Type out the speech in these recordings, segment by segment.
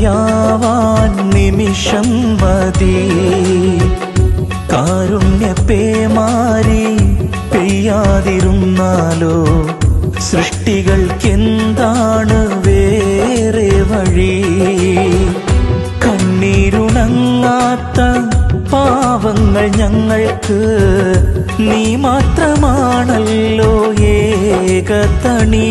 മൺകൂനയാവാൻ നിമിഷം മതി കാരുണ്യപ്പേമാരി പെയ്യാതിരുന്നാലോ? സൃഷ്ടികൾക്കെന്താണ് വേറെ വഴി? കണ്ണീരുണങ്ങാത്ത പാവങ്ങൾ ഞങ്ങൾക്ക് നീ മാത്രമാണല്ലോ ഏകതണി.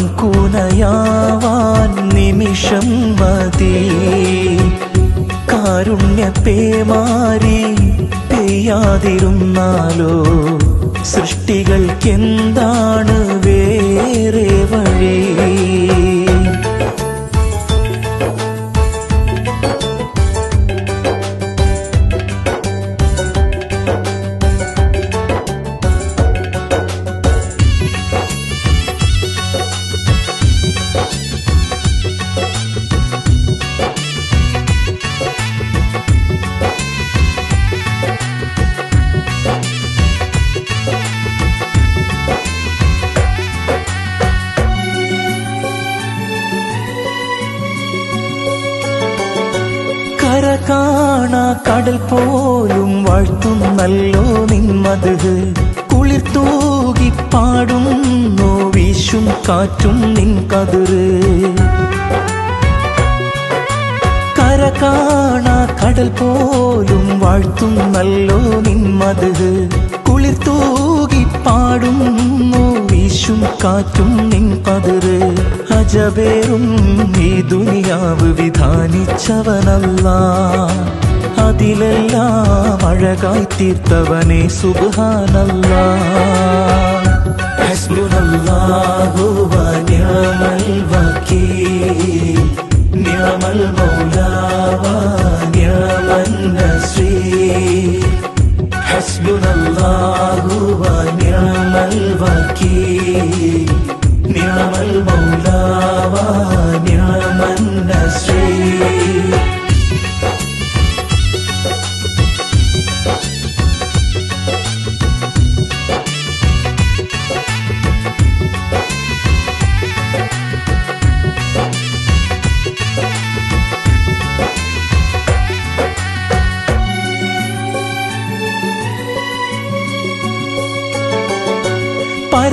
മൺകൂനയാവാൻ നിമിഷം മതി. കാരുണ്യപ്പേമാരി പെയ്യാതിരുന്നാലോ? സൃഷ്ടികൾക്കെന്താണ് വേറെ വഴി? കടൽ പോലും വാഴ്ത്തുന്നല്ലോ നിന്മത്. കുളിർ തൂകി പാടുന്നു വീശും കാറ്റും നിൻ കതിര് കര കാണാ കടൽ പോലും വാഴ്ത്തുന്നല്ലോ നിന്മത്. കുളിർ തൂകി പാടുന്നു വീശും കാറ്റും നിൻ കതിര് അജബേറും ഈ ദുനിയാവ് വിധാനിച്ചവനല്ല. അതിലെല്ലാം അഴകായി തീർത്തവനെ സുബാനല്ല ഹസ്ബുനല്ലാഹു വനിഅമൽ വകീൽ നിയമൽ മൗലാ വനിഅമൻ നസീർ. ഹസ്ബുനല്ലാഹു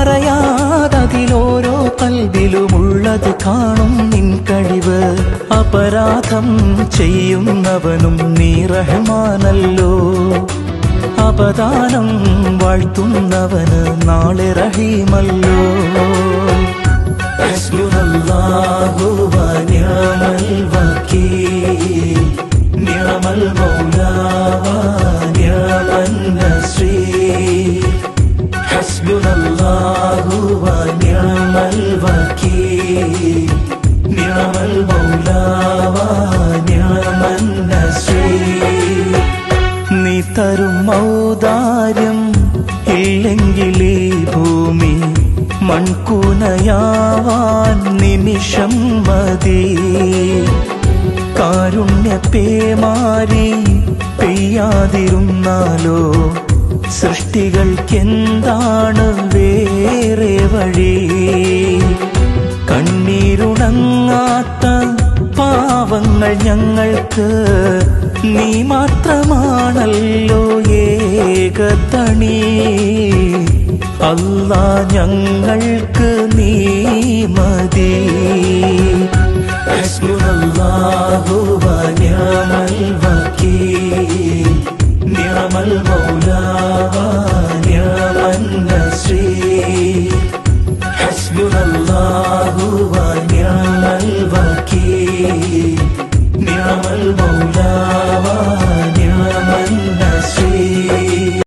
പറയാതതിലോരോ കൽവിലുമുള്ളത് കാണും നിൻ കഴിവ്. അപരാധം ചെയ്യുന്നവനും നീ റഹ്മാനല്ലോ. അപദാനം വാഴ്ത്തുന്നവന് നാളെ റഹീമല്ലോ. ഹസ്ബുനല്ലാഹു വനിഅമൽ നിയമൽ നിഅമൽ മൺകൂനയാവാൻ നിമിഷം മതി. കാരുണ്യപ്പേമാരി പെയ്യാതിരുന്നാലോ? സൃഷ്ടികൾക്കെന്താണ് വേറെ വഴി? കണ്ണീരുണങ്ങാത്ത പാവങ്ങൾ ഞങ്ങൾക്ക് നീ മാത്രമാണല്ലോ ഏകതണി. അല്ല ഞങ്ങൾക്ക് നീ മതി. ഹസ്ബുനല്ലാഹു